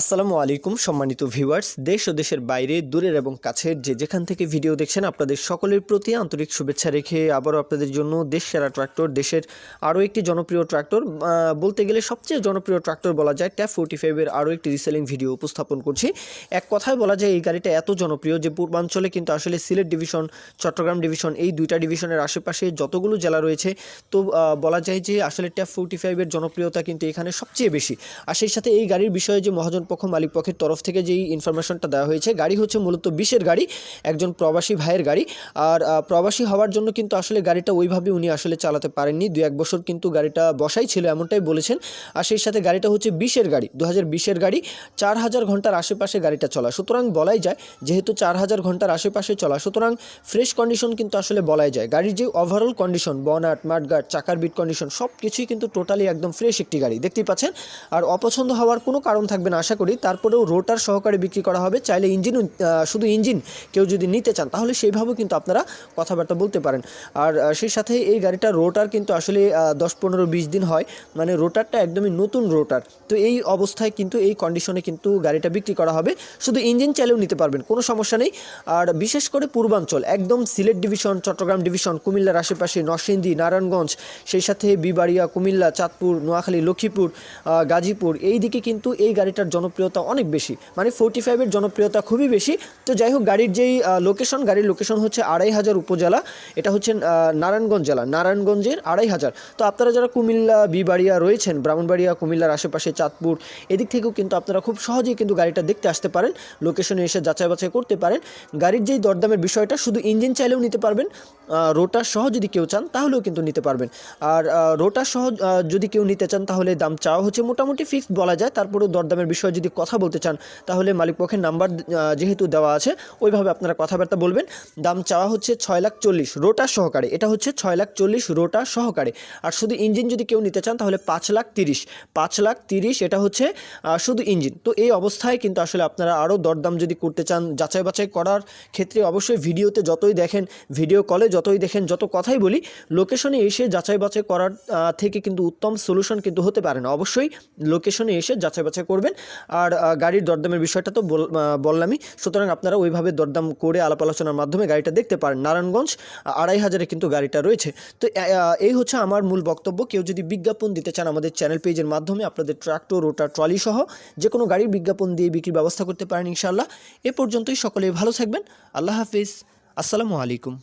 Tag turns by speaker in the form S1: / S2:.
S1: আসসালামু আলাইকুম, সম্মানিত ভিউয়ার্স। দেশ ও দেশের বাইরে, দূরের এবং কাছের যে যেখান থেকে ভিডিও দেখছেন, আপনাদের সকলের প্রতি আন্তরিক শুভেচ্ছা রেখে আবারও আপনাদের জন্য দেশ সেরা ট্রাক্টর, দেশের আরও একটি জনপ্রিয় ট্রাক্টর বলতে গেলে সবচেয়ে জনপ্রিয় ট্রাক্টর বলা যায় ট্যাপ ফোর্টি ফাইভের আরও একটি রিসেলিং ভিডিও উপস্থাপন করছি। এক কথায় বলা যায় এই গাড়িটা এত জনপ্রিয় যে পূর্বাঞ্চলে কিন্তু আসলে সিলেট ডিভিশন চট্টগ্রাম ডিভিশন এই দুইটা ডিভিশনের আশেপাশে যতগুলো জেলা রয়েছে, তো বলা যায় যে আসলে ট্যাপ ফোর্টি ফাইভের জনপ্রিয়তা কিন্তু এখানে সবচেয়ে বেশি। আর সেই সাথে এই গাড়ির বিষয়ে যে মহাজন পক্ষ মালিক পক্ষের তরফ থেকে যেই ইনফরমেশনটা দেওয়া হয়েছে, গাড়ি হচ্ছে মূলত বিশের গাড়ি, একজন প্রবাসী ভাইয়ের গাড়ি। আর প্রবাসী হওয়ার জন্য কিন্তু আসলে গাড়িটা ওইভাবে উনি আসলে চালাতে পারেননি। দু এক বছর কিন্তু গাড়িটা বসাই ছিল, এমনটাই বলেছেন। আর সেই সাথে গাড়িটা হচ্ছে বিশের গাড়ি দু হাজার বিশের গাড়ি। চার হাজার ঘণ্টার আশেপাশে গাড়িটা চলা। সুতরাং বলাই যায়, যেহেতু চার হাজার ঘণ্টার আশেপাশে চলা, সুতরাং ফ্রেশ কন্ডিশন কিন্তু আসলে বলাই যায়। গাড়ির যে ওভারঅল কন্ডিশন বনাট মাঠগার্ড চাকার বিট কন্ডিশন সব কিছুই কিন্তু টোটালি একদম ফ্রেশ একটি গাড়ি। দেখতেই পাচ্ছেন? আর অপছন্দ হওয়ার কোনো কারণ থাকবে না। আশা করি, তারপরেও রোটার সহকারে বিক্রি করা হবে। চাইলে ইঞ্জিন শুধু ইঞ্জিন কেউ যদি নিতে চান, তাহলে সেইভাবেও কিন্তু আপনারা কথাবার্তা বলতে পারেন। আর সেই সাথে এই গাড়িটার রোটার কিন্তু আসলে দশ পনেরো বিশ দিন হয়। মানে রোটারটা একদমই নতুন রোটার। তো এই অবস্থায় কিন্তু, এই কন্ডিশনে কিন্তু গাড়িটা বিক্রি করা হবে। শুধু ইঞ্জিন চাইলেও নিতে পারবেন, কোনো সমস্যা নেই। আর বিশেষ করে পূর্বাঞ্চল, একদম সিলেট ডিভিশন, চট্টগ্রাম ডিভিশন, কুমিল্লার আশেপাশে নরসিংদী, নারায়ণগঞ্জ, সেই সাথে বিবাড়িয়া, কুমিল্লা, চাঁদপুর, নোয়াখালী, লক্ষ্মীপুর গাজীপুর এই দিকে কিন্তু এই গাড়িটার জনপ্রিয়তা অনেক বেশি। মানে ফোর্টি ফাইভের জনপ্রিয়তা খুবই বেশি। তো যাই হোক, গাড়ির যেই লোকেশন গাড়ির লোকেশন হচ্ছে আড়াই হাজার উপজেলা। এটা হচ্ছে নারায়ণগঞ্জ জেলা, নারায়ণগঞ্জের আড়াই হাজার। তো আপনারা যারা কুমিল্লা, বিবাড়িয়া রয়েছেন, ব্রাহ্মণবাড়িয়া, কুমিল্লার আশেপাশে চাঁদপুর, এদিক থেকেও কিন্তু আপনারা খুব সহজেই কিন্তু গাড়িটা দেখতে আসতে পারেন। লোকেশনে এসে যাচাই বাছাই করতে পারেন। গাড়ির যেই দরদামের বিষয়টা, শুধু ইঞ্জিন চাইলেও নিতে পারবেন। রোটার সহ যদি কেউ চান, তাহলেও কিন্তু নিতে পারবেন। আর রোটার সহ যদি কেউ নিতে চান, তাহলে দাম চাওয়া হচ্ছে মোটামুটি ফিক্সড বলা যায়। তারপরেও দরদামের বিষয়ে যদি কথা বলতে চান, তাহলে মালিক পক্ষের নাম্বার যেহেতু দেওয়া আছে, ওইভাবে আপনারা কথাবার্তা বলবেন। দাম চাওয়া হচ্ছে ছয় লাখ চল্লিশ রোটার সহকারে। এটা হচ্ছে ছয় লাখ চল্লিশ রোটার সহকারে। আর শুধু ইঞ্জিন যদি কেউ নিতে চান, তাহলে পাঁচ লাখ তিরিশ, পাঁচ লাখ তিরিশ এটা হচ্ছে শুধু ইঞ্জিন। তো এই অবস্থায় কিন্তু আসলে আপনারা আরও দরদাম যদি করতে চান, যাচাই বাছাই করার ক্ষেত্রে অবশ্যই ভিডিওতে যতই দেখেন, ভিডিও কলে যতই দেখেন, যত কথাই বলি, লোকেশনে এসে যাচাই বাছাই করার থেকে কিন্তু উত্তম সলিউশন কিন্তু হতে পারে না। অবশ্যই লোকেশনে এসে যাচাই বাছাই করবেন। আর গাড়ির দরদামের বিষয়টা তো বললামই। সুতরাং আপনারা ওইভাবে দরদাম করে আলাপ আলোচনার মাধ্যমে গাড়িটা দেখতে পারেন। নারায়ণগঞ্জ আড়াই হাজারে কিন্তু গাড়িটা রয়েছে। তো এই হচ্ছে আমার মূল বক্তব্য। কেউ যদি বিজ্ঞাপন দিতে চান আমাদের চ্যানেল পেজের মাধ্যমে, আপনাদের ট্রাক্টর, রোটার, ট্রলি সহ যে কোনো গাড়ির বিজ্ঞাপন দিয়ে বিক্রির ব্যবস্থা করতে পারেন ইনশাআল্লাহ। এ পর্যন্তই সকলে ভালো থাকবেন। আল্লাহ হাফিজ। আসসালামু আলাইকুম।